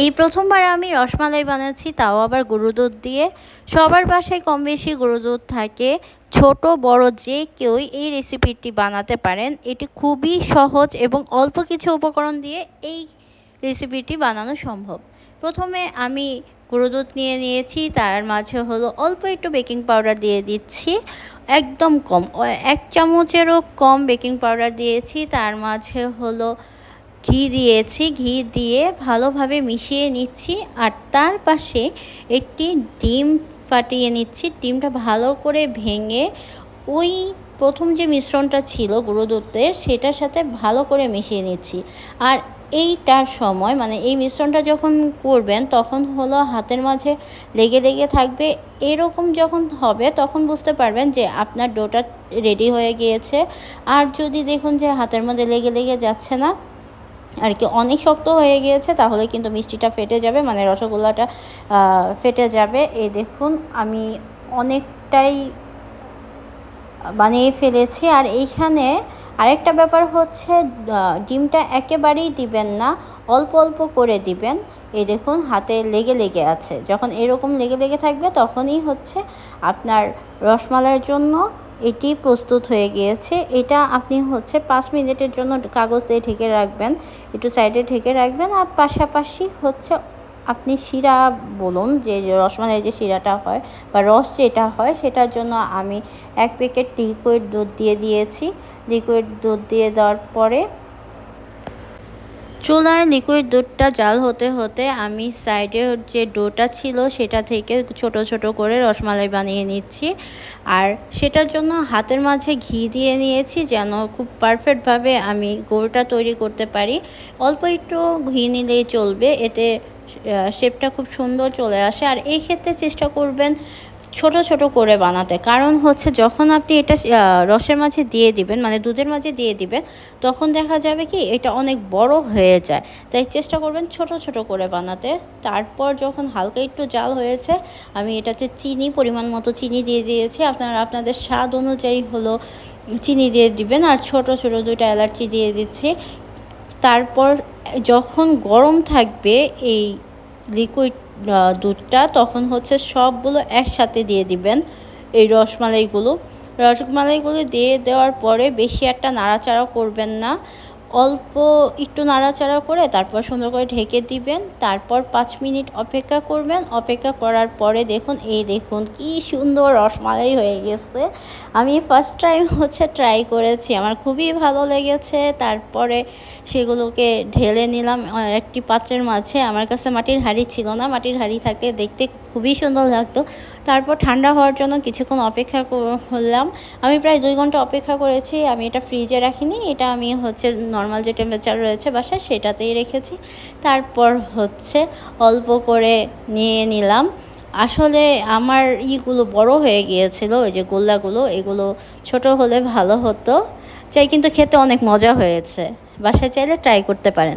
এই প্রথমবার আমি রসমালাই বানাচ্ছি, তাও আবার গরু দুধ দিয়ে। সবার বাসায় কম বেশি গরু দুধ থাকে। ছোট, বড় যে কেউই এই রেসিপিটি বানাতে পারেন। এটি খুবই সহজ এবং অল্প কিছু উপকরণ দিয়ে এই রেসিপিটি বানানো সম্ভব। প্রথমে আমি গুঁড়ো দুধ নিয়ে নিয়েছি, তার মাঝে হলো অল্প একটু বেকিং পাউডার দিয়ে দিচ্ছি। একদম কম এক চামচেরও কম বেকিং পাউডার দিয়েছি, তার মাঝে হলো ঘি দিয়েছি, ঘি দিয়ে ভালোভাবে মিশিয়ে নিচ্ছি আর তার পাশে একটি ডিম ফাটিয়ে নিচ্ছি। ডিমটা ভালো করে ভেঙে ওই প্রথম যে মিশ্রণটা ছিল গুঁড়ো দুধের, সেটার সাথে ভালো করে মিশিয়ে নিচ্ছি। আর এইটার সময় মানে এই মিশ্রণটা যখন করবেন, তখন হলো হাতের মাঝে লেগে লেগে থাকবে। এরকম যখন হবে, তখন বুঝতে পারবেন যে আপনার ডোটা রেডি হয়ে গিয়েছে। আর যদি দেখুন যে হাতের মধ্যে লেগে লেগে যাচ্ছে না আর কি, অনেক শক্ত হয়ে গিয়েছে, তাহলে কিন্তু মিষ্টিটা ফেটে যাবে মানে রসগোল্লাটা ফেটে যাবে। এই দেখুন, আমি অনেকটাই বানিয়ে ফেলেছি। আর এইখানে আরেকটা ব্যাপার হচ্ছে ডিমটা একেবারেই দিবেন না, অল্প অল্প করে দিবেন। এই দেখুন, হাতে লেগে লেগে আছে। যখন এরকম লেগে লেগে থাকবে, তখনই হচ্ছে আপনার রসমালাইয়ের জন্য এটি প্রস্তুত হয়ে গিয়েছে। এটা আপনি হচ্ছে পাঁচ মিনিটের জন্য কাগজ দিয়ে ঢেকে রাখবেন, একটু সাইডে ঢেকে রাখবেন আর পাশাপাশি হচ্ছে আপনি শিরা বলুন যে রসমালাই যে শিরাটা হয় বা রস যেটা হয় সেটার জন্য আমি এক প্যাকেট লিকুইড দুধ দিয়ে দিয়েছি। লিকুইড দুধ দিয়ে দেওয়ার পরে চুলায় লিকুইড দুধটা জাল হতে হতে আমি সাইডের যে ডোটা ছিল সেটা থেকে ছোট ছোট করে রসমালাই বানিয়ে নিচ্ছি। আর সেটার জন্য হাতের মাঝে ঘি দিয়ে নিয়েছি যেন খুব পারফেক্টভাবে আমি গোলটা তৈরি করতে পারি। অল্প একটু ঘি নিলেই চলবে, এতে শেপটা খুব সুন্দর চলে আসে। আর এই ক্ষেত্রে চেষ্টা করবেন ছোট ছোট করে বানাতে। কারণ হচ্ছে যখন আপনি এটা রসের মাঝে দিয়ে দিবেন মানে দুধের মাঝে দিয়ে দিবেন, তখন দেখা যাবে কি এটা অনেক বড় হয়ে যায়। তাই চেষ্টা করবেন ছোট ছোট করে বানাতে। তারপর যখন হালকা একটু জাল হয়েছে, আমি এটাতে চিনি, পরিমাণ মতো চিনি দিয়ে দিয়েছি। আপনারা, আপনাদের স্বাদ অনুযায়ী হলো চিনি দিয়ে দিবেন। আর ছোট ছোট দুইটা এলাচি দিয়ে দিচ্ছি। তারপর যখন গরম থাকবে, এই লিকুইড দুধটা, তখন হচ্ছে সবগুলো একসাথে দিয়ে দিবেন এই রসমালাইগুলো। রসমালাইগুলো দিয়ে দেওয়ার পরে বেশি একটা নাড়াচাড়া করবেন না। অল্প একটু নাড়াচাড়া করে তারপর সুন্দর করে ঢেকে দিবেন। তারপর পাঁচ মিনিট অপেক্ষা করবেন। অপেক্ষা করার পরে দেখুন, এই দেখুন কি সুন্দর রসমালাই হয়ে গেছে। আমি ফার্স্ট টাইম হচ্ছে ট্রাই করেছি। আমার খুবই ভালো লেগেছে। তারপরে সেগুলোকে ঢেলে নিলাম। একটি পাত্রের মাঝে। আমার কাছে মাটির হাঁড়ি ছিল না। মাটির হাঁড়ি থাকে দেখতে খুবই সুন্দর লাগতো। তারপর ঠান্ডা হওয়ার জন্য কিছুক্ষণ অপেক্ষা করলাম। আমি প্রায় দুই ঘণ্টা অপেক্ষা করেছি। আমি এটা ফ্রিজে রাখিনি। এটা আমি হচ্ছে নর্মাল যে টেম্পারেচার রয়েছে বাসায় সেটাতেই রেখেছি। তারপর হচ্ছে অল্প করে নিয়ে নিলাম। আসলে আমার ইগুলো বড় হয়ে গিয়েছিল, ওই যে গোল্লাগুলো, এগুলো ছোট হলে ভালো হতো। চাই কিন্তু খেতে অনেক মজা হয়েছে। বাসায় চাইলে ট্রাই করতে পারেন।